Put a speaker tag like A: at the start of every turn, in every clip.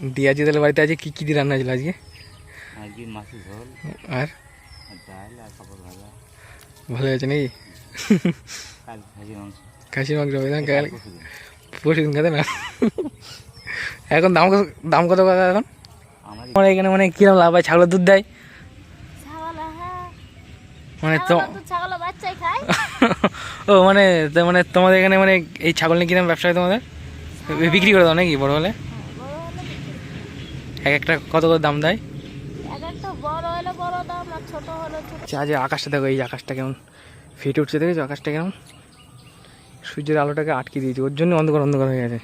A: দিয়াজিদের বাড়িতে আজকে কী কী দিয়ে রান্না ছিল আজকে?
B: আজকে মাছের ঝোল।
A: আর?
B: আর ডাল আর পাপড় ভাজা।
A: ভালো হয়েছে নাকি?
B: খাসি মাংস।
A: খাসির মাংস হবে না? কাল
B: পরশুদিন।
A: পরশু দিন খেতে না? এখন দাম কত দাম কত টাকা এখন? আমার এখানে মানে কিরম লাভ হয়? ছাগলের দুধ দেয়?
C: হ্যাঁ।
A: মানে তো
C: ছাগল তো
A: ও মানে তো মানে তোমাদের এখানে মানে এই ছাগল নিয়ে কিরম ব্যবসা হয় তোমাদের? বিক্রি করে দাও নাকি বড় হলে। এক একটা কত করে দাম দেয়? আচ্ছা আজ আকাশটা দেখো এই আকাশটা কেমন ফেটে উঠছে দেখেছ আকাশটা কেমন? সূর্যের আলোটাকে আটকে দিয়েছে ওর জন্য অন্ধকার অন্ধকার হয়ে গেছে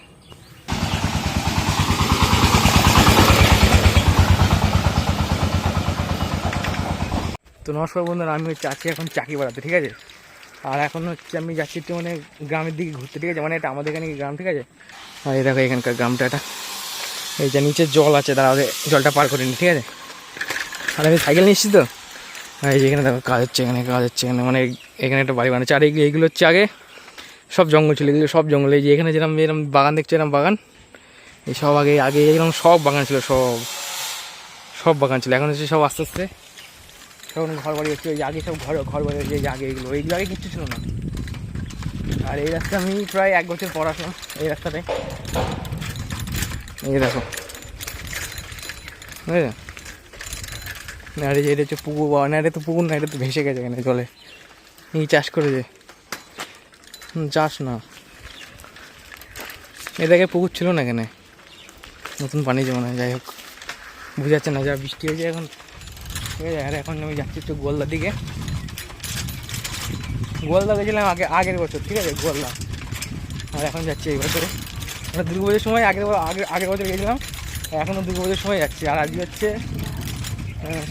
A: তো নমস্কার বন্ধুরা আমি হচ্ছে আছি এখন চাকি বাড়াতে ঠিক আছে? আর এখন হচ্ছে আমি যাচ্ছি একটু মানে গ্রামের দিকে ঘুরতে ঠিক আছে? মানে এটা আমাদের এখানে গ্রাম ঠিক আছে? আর এই দেখো এখানকার গ্রামটা এটা এই যে নিচে জল আছে তারা জলটা পার করে নি, ঠিক আছে? আর আমি সাইকেল নিচ্ছি তো? এই যে এখানে দেখো, কাজ হচ্ছে এখানে, কাজ হচ্ছে এখানে মানে এখানে একটা বাড়ি বানাচ্ছে। আর এইগুলো হচ্ছে আগে সব জঙ্গল ছিল, এগুলো সব জঙ্গল। এই যে এখানে যেরকম এরকম বাগান দেখছ এরকম বাগান। এই সব আগে আগে এরকম সব বাগান ছিল, সব সব বাগান ছিল। এখন হচ্ছে সব আস্তে আস্তে তখন ঘর বাড়ি হচ্ছে ওই আগে সব ঘর ঘর বাড়ি হচ্ছে যে আগে এগুলো। এইগুলো আগে কিচ্ছু ছিল না। আর এই রাস্তা আমি প্রায় এক বছর আসলাম, এই রাস্তাটায় এই দেখো। বুঝলে না রে এটা হচ্ছে পুকুর বা না তো পুকুর না এটা তো ভেসে গেছে এখানে জলে। এই চাষ করেছে হুম, চাষ না। এটাকে পুকুর ছিল না এখানে। নতুন পানি যেমন যাই হোক। বুঝাচ্ছে না যা বৃষ্টি হয়েছে এখন। ঠিক আছে আর এখন আমি যাচ্ছি একটু গোলদার দিকে। গোলদা গেছিলাম আগে আগের বছর ঠিক আছে গোলদা আর এখন যাচ্ছি এই বছরে। আমরা দুর্গা পুজোর সময় আগের আগে আগের বছর গেছিলাম। এখনও দুর্গা পুজোর সময় যাচ্ছি। আর আজকে হচ্ছে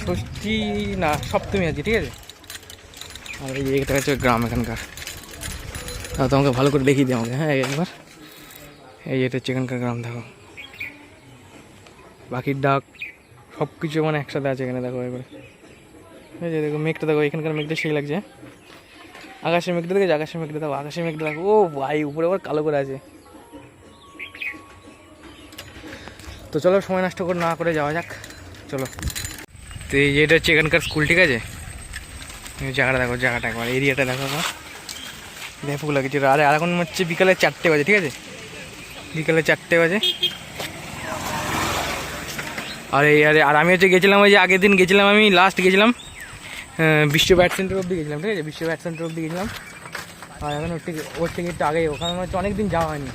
A: ষষ্ঠী, না, সপ্তমী আছে, ঠিক আছে? আর এই এটা হচ্ছে গ্রাম এখানকার। তোমাকে ভালো করে দেখিয়ে দিই আমাকে হ্যাঁ একবার। এই এটা হচ্ছে এখানকার গ্রাম, দেখো। পাখির ডাক সব কিছু মানে একসাথে আছে এখানে, দেখো একবারে। এই যে দেখো মেঘটা, দেখো, এখানকার মেঘটা সেই লাগছে। আকাশের মেঘটা দেখেছ? আকাশের মেঘটা দেখো, আকাশের মেঘটা দেখো। ও ভাই, উপরে আবার কালো করে আছে। তো চলো, সময় নষ্ট করে না করে যাওয়া যাক। চলো। তো এই যে এটা হচ্ছে এখানকার স্কুল ঠিক আছে? জায়গাটা দেখো, জায়গাটা একবার এরিয়াটা দেখো একবার। দেখো লাগছে আর এখন হচ্ছে বিকালে চারটে বাজে, ঠিক আছে? বিকালে চারটে বাজে। আর এই, আরে, আর আমি হচ্ছে গেছিলাম ওই যে আগের দিন গেছিলাম আমি লাস্ট গেছিলাম বিশ্ব ব্যাট সেন্টার অব্দি গেছিলাম, ঠিক আছে? বিশ্ব ব্যাট সেন্টার অব্দি গেছিলাম। আর এখন ওর থেকে ওর থেকে একটু আগেই ওখানে হচ্ছে অনেক দিন যাওয়া হয়নি।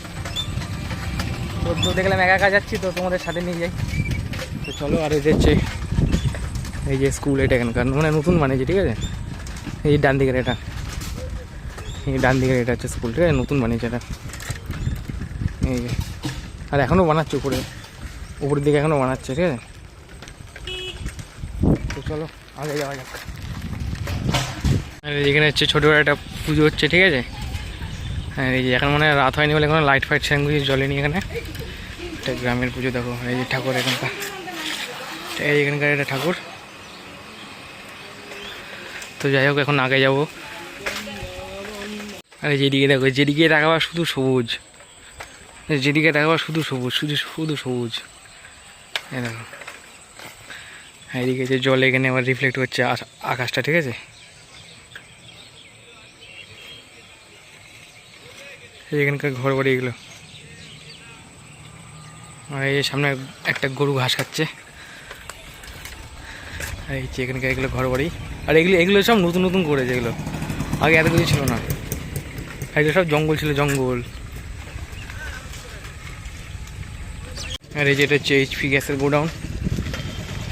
A: তো দেখলাম একা একা যাচ্ছি তো তোমাদের সাথে নিয়ে যাই। তো চলো, আর এই যে এই যে স্কুল এটা এখানকার মানে নতুন বানিয়েছে, ঠিক আছে? এই ডান দিকের এটা। এই ডান দিকের এটা হচ্ছে স্কুল ঠিক আছে? নতুন বানিয়েছে এটা। এই যে। আর এখনও বানাচ্ছে উপরে। উপরের দিকে এখনও বানাচ্ছে, ঠিক আছে? তো চলো, আগে যাওয়া যাক। আর এখানে হচ্ছে ছোটো একটা পুজো হচ্ছে, ঠিক আছে? হ্যাঁ এই যে এখন মানে রাত হয়নি বলে এখানে লাইট ফাইট সেরকম কিছু জ্বলেনি এখানে। এটা গ্রামের পুজো দেখো, এই যে ঠাকুর এখানকার। এই এখানকার এটা ঠাকুর। তো যাই হোক, এখন আগে যাব। আরে যেদিকে দেখো, যেদিকে তাকাবা শুধু সবুজ। যেদিকে তাকাবা শুধু সবুজ, শুধু শুধু সবুজ। এই দেখো। এদিকে যে জল এখানে আবার রিফ্লেক্ট করছে আকাশটা, ঠিক আছে? এখানকার ঘর বাড়ি এগুলো। আর এই যে সামনে একটা গরু ঘাস খাচ্ছে। এই যে এখানকার এগুলো ঘর বাড়ি আর এগুলো এগুলো সব নতুন নতুন করেছে এগুলো। আগে এত কিছু ছিল না। এগুলো সব জঙ্গল ছিল, জঙ্গল। আর এই যে এটা হচ্ছে এইচপি গ্যাসের গোডাউন।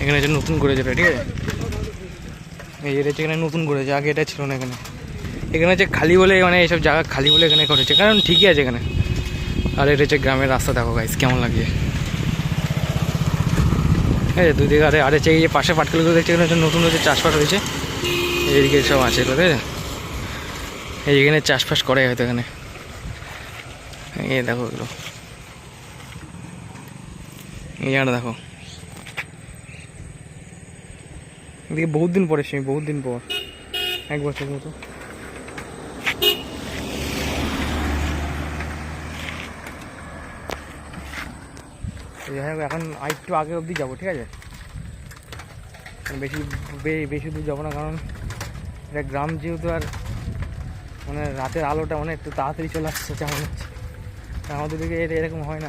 A: এখানে হচ্ছে নতুন করেছে এটা, ঠিক আছে? এই যে এটা হচ্ছে এখানে নতুন করেছে, আগে এটা ছিল না এখানে। এখানে হচ্ছে খালি বলে মানে এইসব জায়গা খালি বলে এখানে করেছে, কারণ ঠিকই আছে এখানে। আর এটা হচ্ছে গ্রামের রাস্তা, দেখো গাইস কেমন লাগে ঠিক আছে দুদিকে আরে, আর হচ্ছে এই যে পাশে পাটকেলগুলো দেখছে এখানে নতুন হচ্ছে চাষবাস হয়েছে এইদিকে সব আছে এগুলো আছে এই এখানে চাষবাস করে হয়তো এখানে। এই দেখো এগুলো। জায়গাটা দেখো। এদিকে বহুত দিন পরে এসেছি বহুত দিন পর, এক বছর মতো তো যাই হোক এখন একটু আগে অবধি যাব, ঠিক আছে? মানে বেশি বেশি দূর যাব না, কারণ এটা গ্রাম যেহেতু আর মানে রাতের আলোটা মানে একটু তাড়াতাড়ি চলে আসছে যেমন হচ্ছে। আমাদের দিকে এর- এরকম হয় না।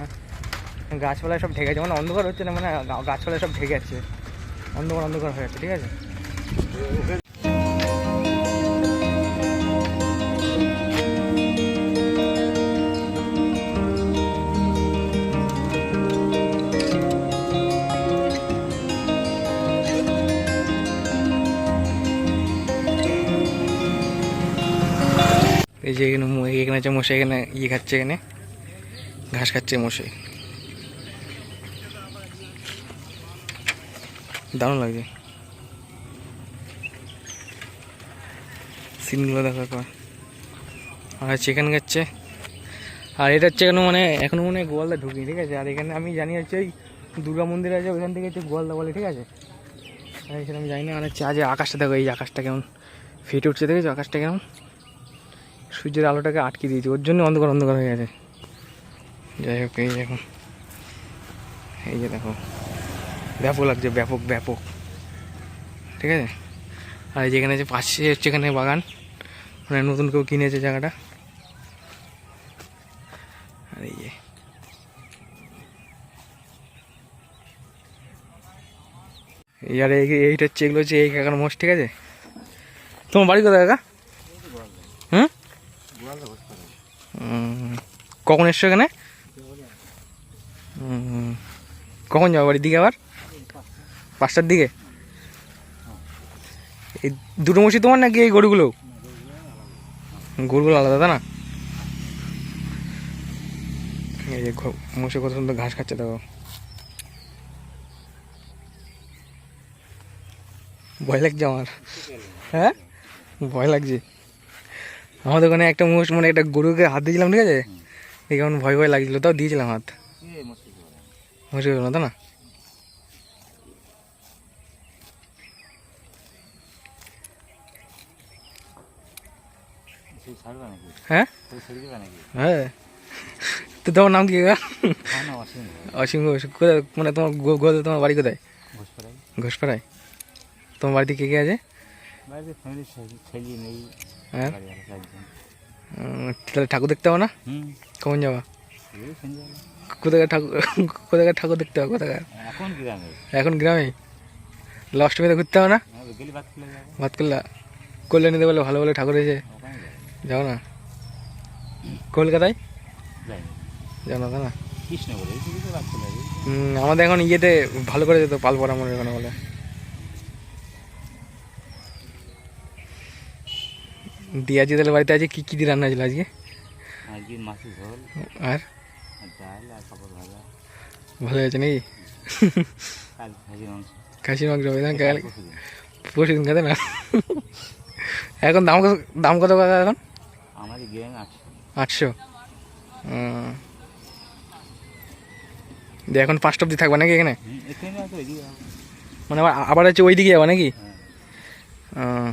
A: গাছপালায় সব ঢেকে মানে অন্ধকার হচ্ছে না মানে গাছপালায় সব ঢেকে যাচ্ছে অন্ধকার অন্ধকার হয়ে যাচ্ছে ঠিক আছে? যে এখানে এখানে আছে মশাই, এখানে ইয়ে খাচ্ছে এখানে, ঘাস খাচ্ছে মশাই। দারুণ লাগছে। সিনগুলো দেখার পর আর চিকেন খাচ্ছে। আর এটা হচ্ছে এখানে মানে এখনও মনে হয় গোয়ালদা ঢুকিনি, ঠিক আছে? আর এখানে আমি জানি হচ্ছে ওই দুর্গা মন্দির আছে, ওইখান থেকে হচ্ছে গোয়ালদা বলে, ঠিক আছে? আর এখানে আমি জানি না আর হচ্ছে আজ আকাশটা দেখো, এই আকাশটা কেমন। ফেটে উঠছে, দেখেছ? আকাশটা কেমন? সূর্যের আলোটাকে আটকে দিয়েছে, ওর জন্য অন্ধকার অন্ধকার হয়ে গেছে যাই হোক, এই দেখো। এই যে দেখো। ব্যাপক লাগছে, ব্যাপক ব্যাপক। ঠিক আছে? আর যেখানে যে পাশে হচ্ছে এখানে বাগান মানে নতুন কেউ কিনেছে জায়গাটা। আর এই যে। আর এই- এইটা হচ্ছে এগুলো হচ্ছে এই কাকার মোষ, ঠিক আছে? তোমার বাড়ি কোথায়, কাকা হুম উম, কখন এসছো এখানে? কখন যাব বাড়ির দিকে আবার? পাঁচটার দিকে? এই দুটো মসি তোমার নাকি এই গরুগুলো? গরুগুলো আলাদা না? এই যে ঘ- কত সুন্দর ঘাস খাচ্ছে, দেখো। ভয় লাগছে আমার। হ্যাঁ? ভয় লাগছে। আমাদের ওখানে একটা মোষ মানে একটা গরুকে হাত দিয়েছিলাম, ঠিক আছে? আমার ভয় ভয় লাগছিল তাও দিয়েছিলাম হাত।
B: মুশকিল না।
A: হলো তো না?
B: নাকি
A: হ্যাঁ? হ্যাঁ। তো তোমার নাম কি
B: না অসীম
A: অসীম ঘোষ। কোথায় মানে তোমার গো- গোয়ালদা তোমার বাড়ি কোথায়? ঘোষপাড়ায়। তোমার বাড়িতে কে কে আছে? হ্যাঁ। তাহলে ঠাকুর দেখতে হবে না? কখন যাবা? কোথাকার ঠাকুর কোথাকার ঠাকুর দেখতে হবে কোথাকার?
B: এখন গ্রামে।
A: এখন গ্রামে? লাস্ট মেতে ঘুরতে হবে না?
B: হ্যাঁ
A: ভাত করলা কল্যাণীতে বলে ভালো ভালো ঠাকুর হয়েছে যাও না? কলকাতায়? যাও না তাই না? আমাদের এখন ইয়েতে ভালো করে যেত পালপড়া মনে ওখানে বলে। দিয়ে আজকে তাহলে বাড়িতে আছে? কি কি দিয়ে রান্না ছিল আজকে?
B: আজকে মাছের ঝোল।
A: আর?
B: আর ডাল আর কাপড় ভাজা।
A: ভালো হয়েছে নাকি?
B: ভাজি মাংস।
A: খাসির মাংস হবে না?
B: কাল পরশুদিন।
A: খাতে না? এখন দাম কত দাম কত টাকা এখন?
B: আটশো।
A: আটশো। দিয়ে এখন পাঁচটা অব্দি থাকবে নাকি এখানে। মানে আবার হচ্ছে ওই দিকে যাবে নাকি?
B: হ্যাঁ।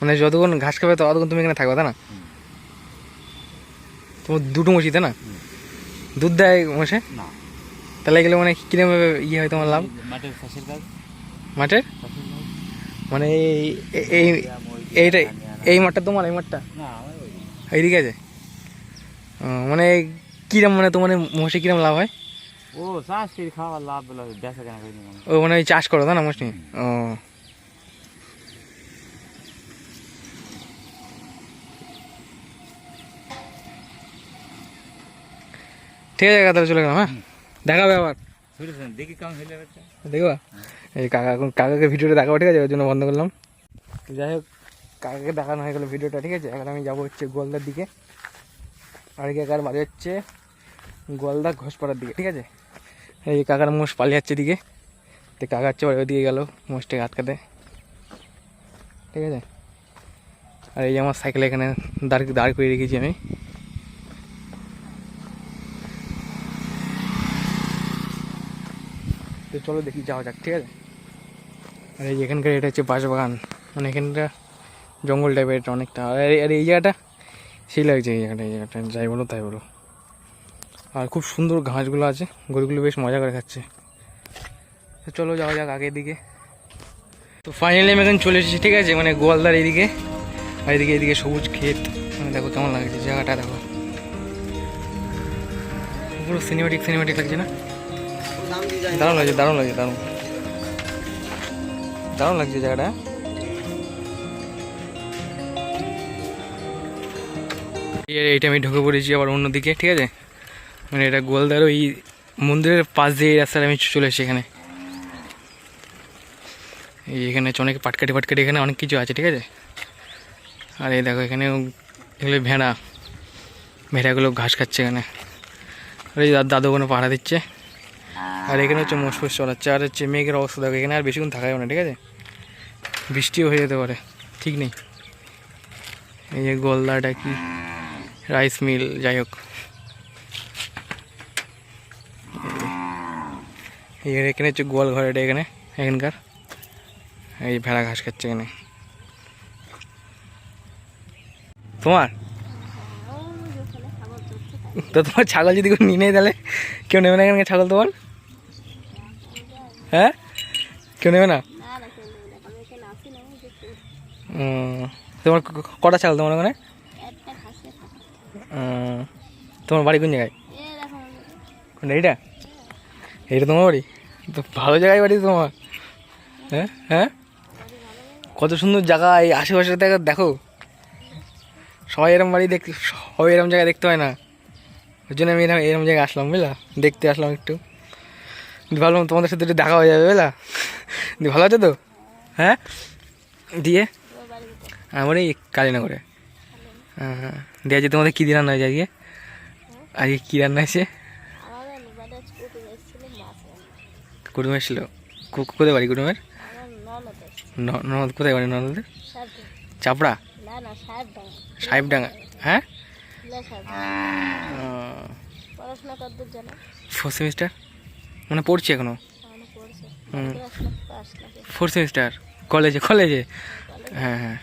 A: মানে যতক্ষণ ঘাস খাবে ততক্ষণ তুমি এখানে থাকবে তাই না? তোমার দুটো মশি তাই না? দুধ দেয় মশে তাহলে গেলে মানে কীরকম ভাবে ইয়ে হয় তোমার লাভ?
B: মাঠের
A: মানে এই এই- এই এই মাঠটা তোমার এই মাঠটা?
B: ওইদিকে।
A: এইদিকে আছে? মানে কিরম মানে তোমার মশে কিরম লাভ হয়?
B: ও চাষ করে খাওয়া লাভ।
A: ও মানে চাষ করো তাই না মশনি ও। ঠিক আছে কাকা তাহলে চলে গেলাম হ্যাঁ? দেখাবে আবার।
B: দেখি কেমন হইলে
A: দেখবা? এই কাকা এখন কাকাকে ভিডিওটা দেখাবো ঠিক আছে? ওই জন্য বন্ধ করলাম। যাই হোক কাকাকে দেখানো হয়ে গেলো ভিডিওটা ঠিক আছে? এখন আমি যাব হচ্ছে গোয়ালদার দিকে। আর কাকার বাড়ি হচ্ছে গোয়ালদা ঘোষপাড়ার দিকে ঠিক আছে? এই কাকার মোষ পালিয়ে যাচ্ছে দিকে তো কাকা হচ্ছে বাড়ি ওদিকে গেলো মোষটাকে আটকাতে ঠিক আছে? আর এই যে আমার সাইকেল এখানে দাঁড় দাঁড় করে রেখেছি আমি। তো চলো দেখি, যাওয়া যাক, ঠিক আছে? আর, এই এখানকার এটা হচ্ছে বাঁশবাগান। মানে এখানটা জঙ্গল টাইপের এটা অনেকটা। আর এই- জায়গাটা, সেই লাগছে এই জায়গাটা এই জায়গাটা। যাই বলো, তাই বলো। আর খুব সুন্দর ঘাসগুলো আছে, গরুগুলো বেশ মজা করে খাচ্ছে। তো চলো, যাওয়া যাক আগের দিকে। তো ফাইনালি আমি এখন চলে এসেছি, ঠিক আছে? মানে গোয়ালদার এইদিকে। আর এদিকে এদিকে সবুজ ক্ষেত। মানে দেখো কেমন লাগছে, জায়গাটা দেখো। পুরো সিনেমেটিক সিনেমেটিক লাগছে না? দারুণ লাগছে দারুণ লাগছে, দারুণ। দারুণ লাগছে জায়গাটা। এই- এইটা আমি ঢুকে পড়েছি আবার অন্যদিকে ঠিক আছে? মানে এটা গোলদার ওই মন্দিরের পাশ দিয়ে এই রাস্তাটা আমি চলে এসেছি এখানে। এই এখানে হচ্ছে অনেক পাটকাটি পাটকাটি এখানে অনেক কিছু আছে, ঠিক আছে? আর এই দেখো এখানে এগুলো ভেড়া। ভেড়াগুলো ঘাস খাচ্ছে এখানে। আর এই দাদু ওখানে পাহারা দিচ্ছে। আর এখানে হচ্ছে মোষ ফোষ চড়াচ্ছে আর হচ্ছে মেঘের অবস্থা দেখো এখানে আর বেশিক্ষণ থাকা যাবে না ঠিক আছে? বৃষ্টিও হয়ে যেতে পারে ঠিক নেই। এই যে গোলদাটা কি? রাইস মিল যাই হোক। এখানে হচ্ছে গোয়াল ঘর এটা এখানে এখানকার। এই ভেড়া ঘাস খাচ্ছে এখানে। তোমার? তো তোমার ছাগল যদি কেউ নিয়ে নেয় তাহলে কেউ নেবে না এখানে ছাগল তোমার? হ্যাঁ? কেউ নেবে না? তোমার কটা ছাগল তোমার ওখানে? তোমার বাড়ি কোন জায়গায়? কোনটা এইটা? এইটা তোমার বাড়ি? তো ভালো জায়গায় বাড়ি তোমার। হ্যাঁ হ্যাঁ? কত সুন্দর জায়গা এই আশেপাশে দেখো দেখো। সবাই এরম বাড়ি দেখতে সবাই এরম জায়গায় দেখতে হয় না। ওই জন্য আমি এরম এরম জায়গায় আসলাম বুঝলা? দেখতে আসলাম একটু। ভাবলাম তোমাদের সাথে একটু দেখা হয়ে যাবে বুঝলা? দিয়ে ভালো আছে তো? হ্যাঁ? দিয়ে? আমার এই কালীনগরে। হ্যাঁ হ্যাঁ। দিয়ে আজকে তোমাদের কী দিয়ে রান্না হয়েছে আজকে? আজকে কী রান্না হয়েছে?
C: আমাদের বাড়ি কুটুম এসেছিল মাছ রান্না।
A: কুটুম এসেছিল কো- কোথায় বাড়ি কুটুমের
C: ননদ
A: কোথায় বাড়ি ননদের? চাপড়া? সাহেবডাঙ্গা। হ্যাঁ?
C: লে সাহেব পড়াশোনা কতদূর জানো?
A: ফোর সেমিস্টার মানে পড়ছি এখনও?
C: এখনও পড়ছে।
A: হুম।
C: পড়াশোনা
A: ফোর সেমিস্টার কলেজে কলেজে হ্যাঁ হ্যাঁ।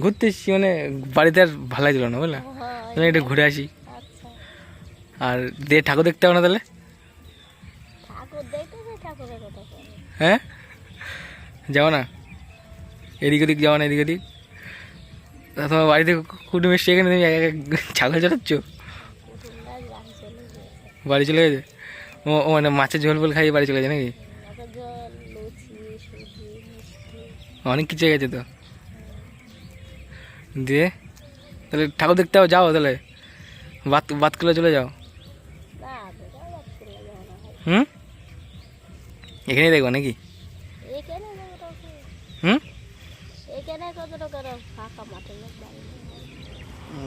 A: ঘুরতে এসেছি মানে বাড়িতে আর ভালো লাগছিল না বুঝলা?
C: হ্যাঁ
A: তুমি একটু ঘুরে আসি।
C: আচ্ছা।
A: আর দিয়ে ঠাকুর দেখতে হবে না তাহলে? হ্যাঁ? যাও না। এদিক ওদিক যাও না এদিক ওদিক। তা তোমার বাড়িতে কুটুম এসছে এখানে তুমি ছাগল চড়াচ্ছ
C: কুটুমরা বাড়ি চলে গিয়েছে
A: বাড়ি চলে গেছে? ও মানে মাছের ঝোল ফোল খাইয়ে বাড়ি চলে গেছে নাকি? অনেক কিছু গেছে তো। দিয়ে, তাহলে ঠাকুর দেখতে যাও তাহলে। বাত বাত করে চলে যাও। হুম? এখানেই দেখব নাকি? হুম?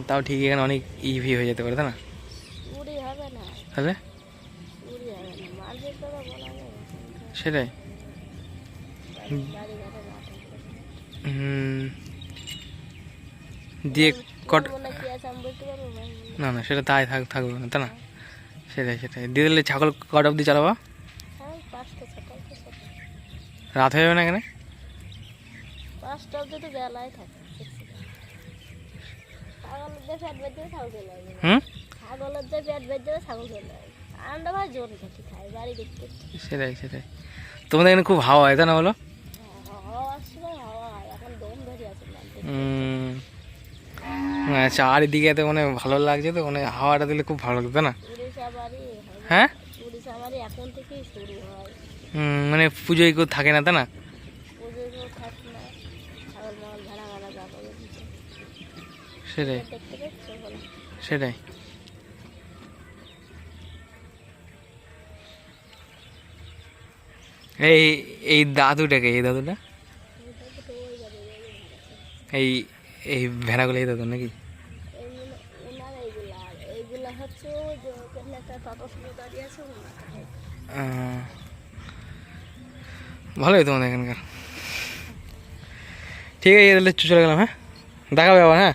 A: তাও ঠিক এখানে অনেক ইভি হয়ে যেতে পারে, তাই না? তাহলে সেটাই। হুম, দিয়ে কট
C: না
A: না সেটা তাই থাক থাকবে না তাই না? সেটাই সেটাই। দিয়ে দিলে ছাগল কট অবধি চালাবা? রাত হয়ে যাবে না এখানে?
C: পাঁচটা ছাগলের যে পেট বেঁধে ছাগল চলে আমরা ভাই জোর খাই বাড়ি দেখতে।
A: সেটাই সেটাই। তোমাদের এখানে খুব হাওয়া হয় তাই না বলো? আচ্ছা আর এদিকে তো মানে ভালো লাগছে তো মানে হাওয়াটা দিলে খুব ভালো লাগবে না? হ্যাঁ? মানে পুজোয় কেউ থাকে না তাই না? সেটাই। সেটাই। এই এই দাদুটাকে, এই দাদুটা? এই এই ভেড়াগুলো, এই দাদু নাকি? ভালোই তোমাদের এখানকার। ঠিক আছে, তাহলে চলে গেলাম হ্যাঁ? দেখাবে আবার হ্যাঁ?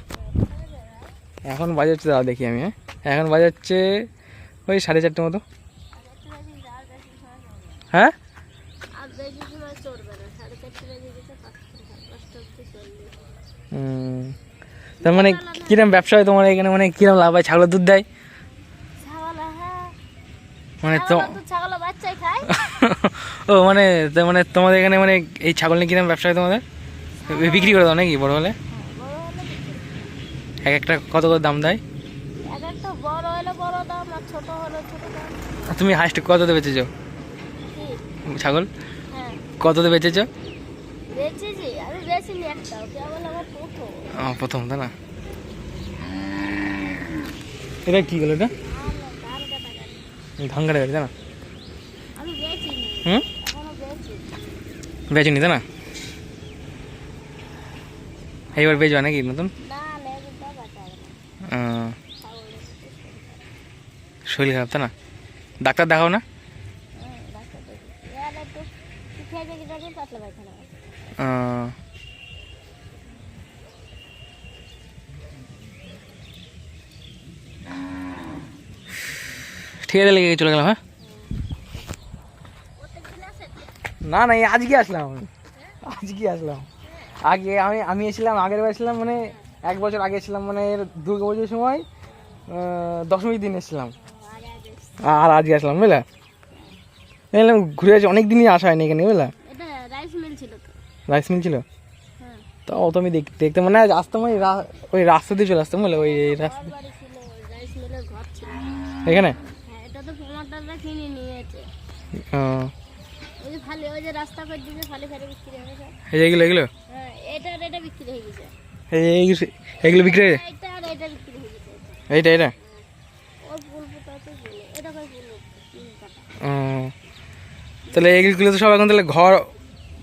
A: এখন বাজাচ্ছে দাদা দেখি আমি হ্যাঁ? এখন বাজাচ্ছে ওই সাড়ে চারটে মতো। হ্যাঁ
C: আর বেশি সময় চড়বে না সাড়ে চারটে বেজে গেছে পাঁচটা সাড়ে পাঁচটা অব্দি চলবে
A: উম, তার মানে কিরম ব্যবসা হয় তোমার? এখানে মানে কিরম লাভ হয়? ছাগলের দুধ দেয়?
C: হ্যাঁ।
A: মানে তো ও মানে তার মানে তোমাদের এখানে মানে এই ছাগল নিয়ে কিরম ব্যবসা হয় তোমাদের? বিক্রি করে দাও নাকি বড় হলে?
C: হ্যাঁ।
A: এক একটা কত করে দাম দেয়? তুমি হাইস্ট কততে বেচেছো? ছাগল?
C: হ্যাঁ।
A: কততে বেচেছো?
C: বেচেছি আমি বেচিনি একটাও কেবল প্রথম
A: ও, প্রথম তাই না? এটা কি গেল এটা?
C: ধান কাটা গাড়ি
A: তাই না? হুম? বেচুনি তাই না? এইবার বেচবা নাকি নতুন? শরীর খারাপ। তাই না? ডাক্তার দেখাও না?
C: ডাক্তার দেখি এর একটু খেয়ে দেখি দেখি পাতলা পায়খানা আছে
A: আহ, ঠিক আছে লেগে চলে গেলাম হ্যাঁ? না না এই আজকে আসলাম আমি। আজকে আসলাম। আগে আমি আমি এসেছিলাম আগের বার এসেছিলাম মানে এক বছর আগে এসেছিলাম মানে এর দুর্গা পুজোর সময় দশমীর দিন এসেছিলাম। আর আজকে আসলাম বুঝলা? এলাম ঘুরে আসি অনেক দিনই আসা হয়নি এখানে বুঝলা?
C: এটা রাইস মিল ছিল তো।
A: রাইস মিল ছিল?
C: হ্যাঁ।
A: তো অত আমি দেখ- দেখতে মানে আজ আসতাম ওই রা- ওই রাস্তা দিয়ে চলে আসতাম বুঝলে? ওই রাস্তা
C: ঘর বাড়ি ছিল রাইস মিলের ঘর ছিল।
A: এখানে
C: হ্যাঁ এটা তো প্রমাটাররা কিনে নিয়েছে
A: আহ,
C: ওই যে ফালি ওই যে রাস্তা করে ফালি ফালি বিক্রি হয়ে গেছে।
A: এই এগুলো এগুলো?
C: হ্যাঁ এটা এটা বিক্রি হয়ে গেছে।
A: এই এই- এগুলো বিক্রি হয়ে
C: এটা আর এটা বিক্রি হয়ে গেছে।
A: এইটা এটা
C: ওই ফুল পোতা তো বলে এটা কই ফুল? ফুল
A: ও, তাহলে এগুলো তো সব এখন তাহলে ঘর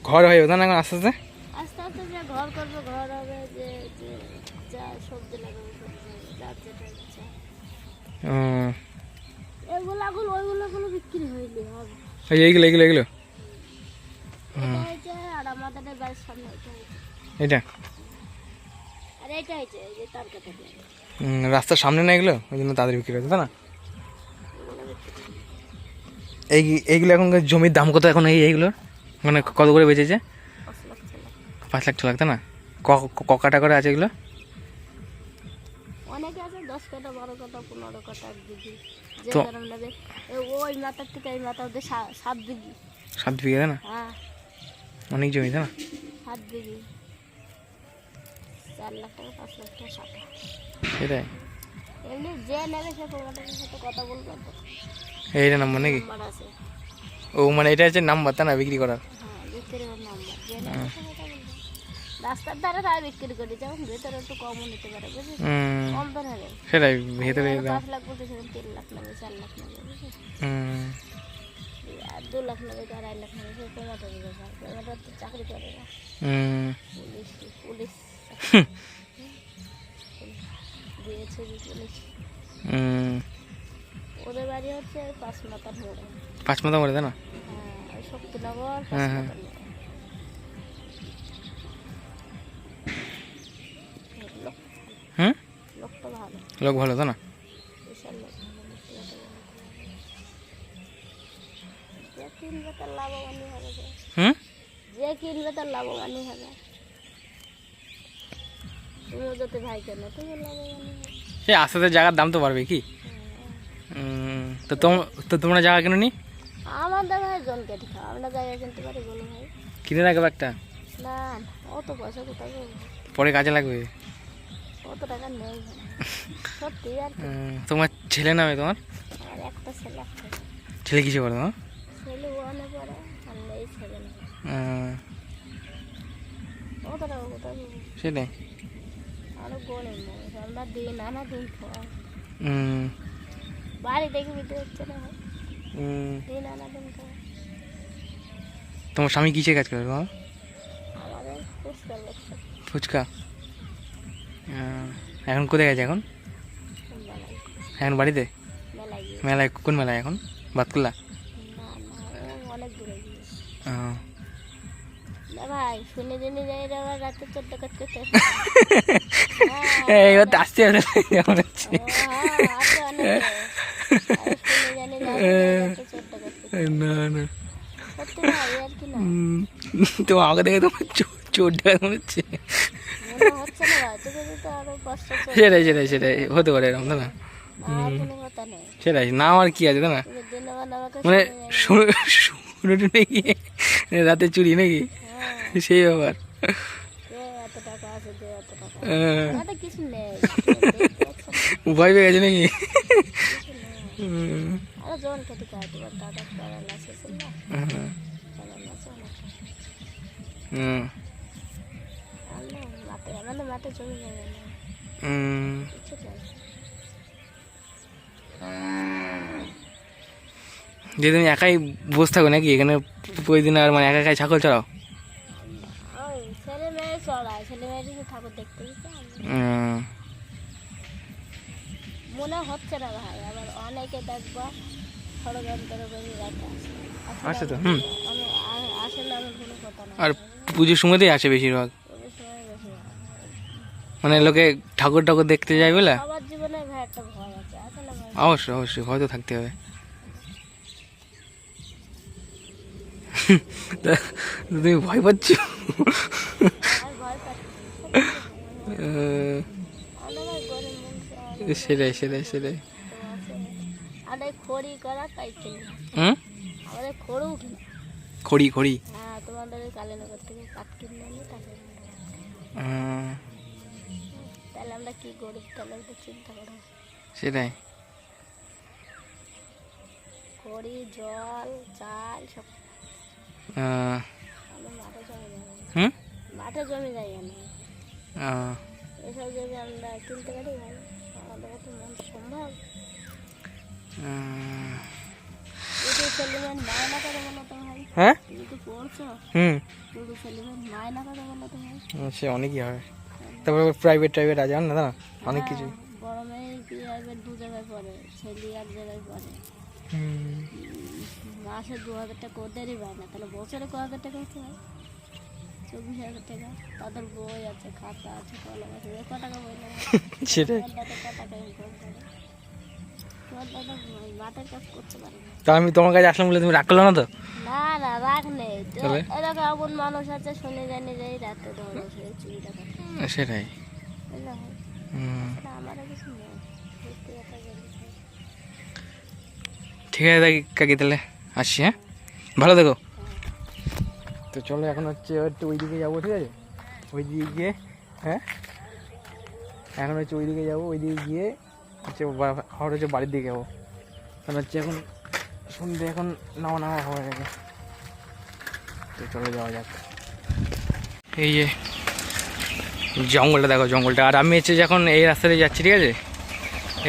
A: ঘর হয়ে যাবে না এখন আস্তে আস্তে?
C: আস্তে আস্তে যে ঘর করবে ঘর হবে যে যে যা সবজি লাগাবে সবজি হবে যেটা ইচ্ছা।
A: ও,
C: এগুলাগুলো বিক্রি হইলে
A: এই এইগুলো এগুলো এগুলো
C: এটা হয়েছে হয়েছে। হয়েছে
A: রাস্তার সামনে না এগুলো? ওই জন্য তাদের বিক্রি হচ্ছে তাই না? এই এইগুলো এখন জমির দাম কত এখন এই এইগুলোর? মানে কত করে বেঁচেছে?
C: পাঁচ লাখ ছ লাখ
A: তাই না? ক- কাটা করে আছে এগুলো?
C: অনেকে আছে দশ কাটা বারো কাটা পনেরো কাটা এক বিঘি যে
A: তো-
C: যেরকম নেবে এ ওই মাথার থেকে এই মাথা ওদের সাত বিঘি
A: সাত বিঘে না?
C: হ্যাঁ।
A: অনেক জমি না?
C: সাত বিঘি চার লাখ টাকা পাঁচ লাখ টাকা সাত
A: সেটাই।
C: এমনি যে নেবে সে প্রমাণের সাথে কথা বলবে। তো
A: এইটা নাম্বার নাকি?
C: আছে।
A: ও মানে এটা হচ্ছে নাম্বার তাই না বিক্রি করার?
C: হ্যাঁ বিক্রি করার নাম্বার। রাস্তার ধারে তাই বিক্রি করি যেমন ভেতরে একটু কমও নিতে পারে বুঝলি কম নেবে
A: সেটাই ভেতরে
C: পাঁচ লাখ বলতে সেখানে তিন লাখ নেবে চার লাখ নেবে বুঝলি আর দু লাখ নেবে আড়াই লাখ নেবে সে ব্যাপার তো চাকরি করে না। Police police. দিয়েছে পুলিশ।
A: হুম।
C: ওদের বাড়ি হচ্ছে পাঁচ মাথার মোড়ে
A: পাঁচ মাথা করে তাই না?
C: হ্যাঁ শক্তিনগর
A: হ্যাঁ, হ্যাঁ। হুম?
C: লোকটা ভালো।
A: লোক ভালো তাই না। হুম?
C: যে কিনবে তার লাভবানই হবে। তুমিও যদি ভাই কেন তুমি লাভবানই হবে।
A: সে আস্তে আস্তে জায়গার দাম তো বাড়বে কি? তো তো তোমরা জায়গা কেন নি?
C: আমাদের ভাই জন কেটে আমরা জায়গা কিনতে পারি বলো ভাই।
A: কিনে রাখবে একটা?
C: না না, অত পয়সা কোথায়
A: পরে কাজে লাগবে।
C: অত টাকা নেই? সত্যি আর
A: তোমার ছেলে নামে তোমার?
C: আর একটা ছেলে
A: ছেলে কিসে করে তোমার?
C: ছেলে ওয়ানে পড়ে আর নেই ছেলে নেই
A: হুম,
C: অত টাকা কোথায়?
A: সেটাই।
C: আরও আমরা দিন খাওয়া বাড়ি দেখে হচ্ছে না। দিন খাওয়া
A: তোমার স্বামী কিসে কাজ করে তোমার? ফুচকা? এখন কোথায় গেছে এখন? এখন বাড়িতে?
C: মেলায়
A: কোন মেলায় এখন? বাতকুল্লা? তো আসতে হবে কেমন হচ্ছে। না। না তো আমাকে দেখে তোমার চোর চোর দেখা মনে হচ্ছে। সেটাই সেটাই সেটাই হতে পারে এরকম না? সেটাই না আমার কি আছে না? মানে
C: শুনে।
A: টুনে গিয়ে রাতে চুরি নাকি?
C: হ্যাঁ।
A: সেই ব্যাপার। ভয় পেয়ে গেছে নাকি? হুম,
C: মাঠে আমাদের মাঠে জমি যাবে না
A: হুম।
C: কিছু নেই
A: যে তুমি একাই বসে থাকো নাকি? এখানে প্রতিদিন আর মানে একা একাই ছাগল চড়াও?
C: মনে হচ্ছে না ভাই আবার অনেকে দেখবা ষড়যন্ত্র করে রেখে আসে।
A: তো, হুম।
C: আমি আসলে আমার কোনো কথা না।
A: আর পুজোর সময়তেই আসে বেশিরভাগ। মানে লোকে ঠাকুর ঠাকুর দেখতে যায় বলে?
C: সবার জীবনে ভাই একটা ভয় আছে আছে না
A: অবশ্যই অবশ্যই ভয় তো থাকতে হবে। তুমি ভয় পাচ্ছ? সেটাই সেটাই সেটাই।
C: খড়ি করা তাই
A: হুম?
C: আমাদের খড়ও কিনা
A: খড়ি খড়ি?
C: হ্যাঁ তোমাদের কালীনগর থেকে কাঠ কিনে
A: হুম,
C: তাহলে আমরা কি গরিব তাহলে একটু চিন্তা করো
A: সেটাই।
C: খড়ি জল চাল সব মাঠে জমি
A: হুম?
C: মাঠে জমি যাই না এসব জমি আমরা কিনতে পারি আমাদের তো মন সম্ভব।
A: হ্যাঁ? হুম। সে অনেকই হবে তারপরে প্রাইভেট টাইভেট আছে না দাদা অনেক কিছু।
C: হ্যাঁ, প্রাইভেট দু জায়গায় পড়ে ছেলে এক জায়গায় পড়ে। মাসে দু হাজার টাকা ওদেরই পায় না তাহলে বছরে ক হাজার টাকা হচ্ছে ভাই চব্বিশ হাজার টাকা। তাদের বই আছে খাতা আছে কলম আছে ক টাকা বই
A: সেটাই।
C: তোমার দাদা ক টাকা ইনকাম করে? তোমার দাদা ওই মাঠের কাজ করতে পারে না।
A: তা আমি তোমার কাছে আসলাম বলে তুমি রাগ করল না তো?
C: না না রাগ নেই। এরকম এমন মানুষ আছে শুনে জানি যে এই রাতে ধরো চুরি টাকা
A: সেটাই।
C: বুঝলে ভাই
A: হুম,
C: না আমার কিছু নেই। সত্যি কথা বলছি
A: ঠিক আছে কাকি তাহলে আসছি হ্যাঁ? ভালো দেখো তো চলো এখন হচ্ছে একটু ওই দিকে যাব ঠিক আছে? ওই দিকে গিয়ে হ্যাঁ? এখন হচ্ছে ওই দিকে যাব ওই দিকে গিয়ে হচ্ছে আবার হচ্ছে বাড়ির দিকে যাব। কারণ হচ্ছে এখন সন্ধ্যে এখন নামা নামা হয়ে গেছে। তো চলে যাওয়া যাক। এই যে জঙ্গলটা দেখো, জঙ্গলটা। আর আমি হচ্ছে যখন এই রাস্তাতে যাচ্ছি, ঠিক আছে?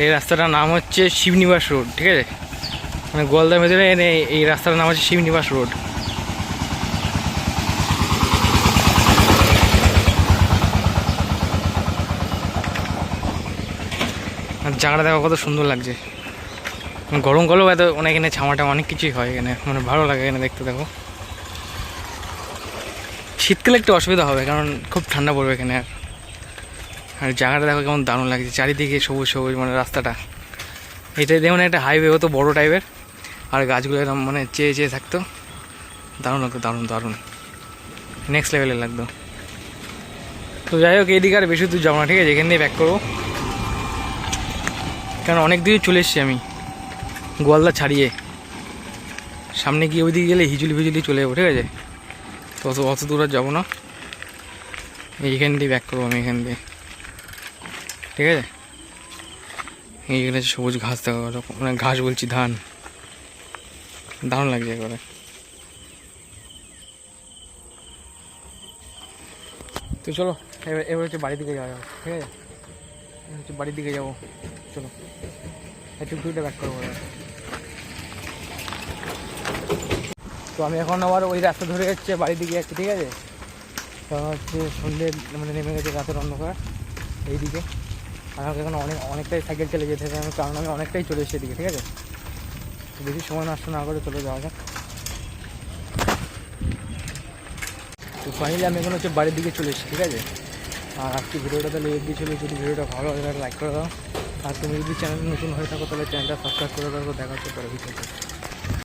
A: এই রাস্তাটার নাম হচ্ছে শিবনিবাস রোড, ঠিক আছে? মানে গোয়ালদার ভেতরে এনে এই রাস্তাটার নাম হচ্ছে শিবনিবাস রোড। আর জায়গাটা দেখো কত সুন্দর লাগছে। গরমকালেও এত অনেক এখানে ছামাটা অনেক কিছুই হয় এখানে মানে ভালো লাগে এখানে দেখতে, দেখো। শীতকালে একটু অসুবিধা হবে, কারণ খুব ঠান্ডা পড়বে এখানে আর। আর জায়গাটা দেখো কেমন দারুণ লাগছে, চারিদিকে সবুজ সবুজ মানে রাস্তাটা। এটাই দেখুন একটা হাইওয়ে হতো, বড় টাইপের আর গাছগুলো এরকম মানে চেয়ে চেয়ে থাকতো। দারুণ লাগতো দারুণ দারুণ। নেক্সট লেভেলের লাগতো। তো যাই হোক এইদিকে আর বেশি দূর যাব না, ঠিক আছে? এখান দিয়ে ব্যাক করব। কারণ অনেক দূরে চলে এসেছি আমি, গোয়ালদা ছাড়িয়ে। সামনে গিয়ে ওইদিকে গেলে হিজুলি ফিজুলি চলে যাব, ঠিক আছে? তো অত অত দূর আর যাব না। এইখান দিয়ে ব্যাক করব আমি, এখান দিয়ে। ঠিক আছে? এইখানে সবুজ ঘাস দেখা মানে ঘাস বলছি, ধান। দারুণ লাগছে একবারে। তো চলো, এবার এবার হচ্ছে বাড়ির দিকে যাওয়া যাবে ঠিক আছে? হচ্ছে বাড়ির দিকে যাব, চলো। একটু দুইটা ব্যাক করব তো আমি এখন আবার ওই রাস্তা ধরে যাচ্ছে বাড়ির দিকে যাচ্ছি, ঠিক আছে? কারণ হচ্ছে সন্ধ্যে মানে নেমে গেছে রাতের অন্ধকার, এইদিকে। আমাকে এখন অনেক অনেকটাই সাইকেল চলে যেতে হবে, কারণ আমি অনেকটাই চলে এসেছি এদিকে, ঠিক আছে? বেশি সময় নষ্ট না করে চলে যাওয়া যাক। তো ফাইনালি আমি এখন হচ্ছে বাড়ির দিকে চলে এসেছি, ঠিক আছে? আর আজকে ভিডিওটা তাহলে এগিয়ে চলে যদি ভিডিওটা ভালো লাগে লাইক করে দাও। আর তুমি যদি চ্যানেল নতুন হয়ে থাকো তাহলে চ্যানেলটা সাবস্ক্রাইব করে দাও দেখা হচ্ছে পরে ভিডিওতে।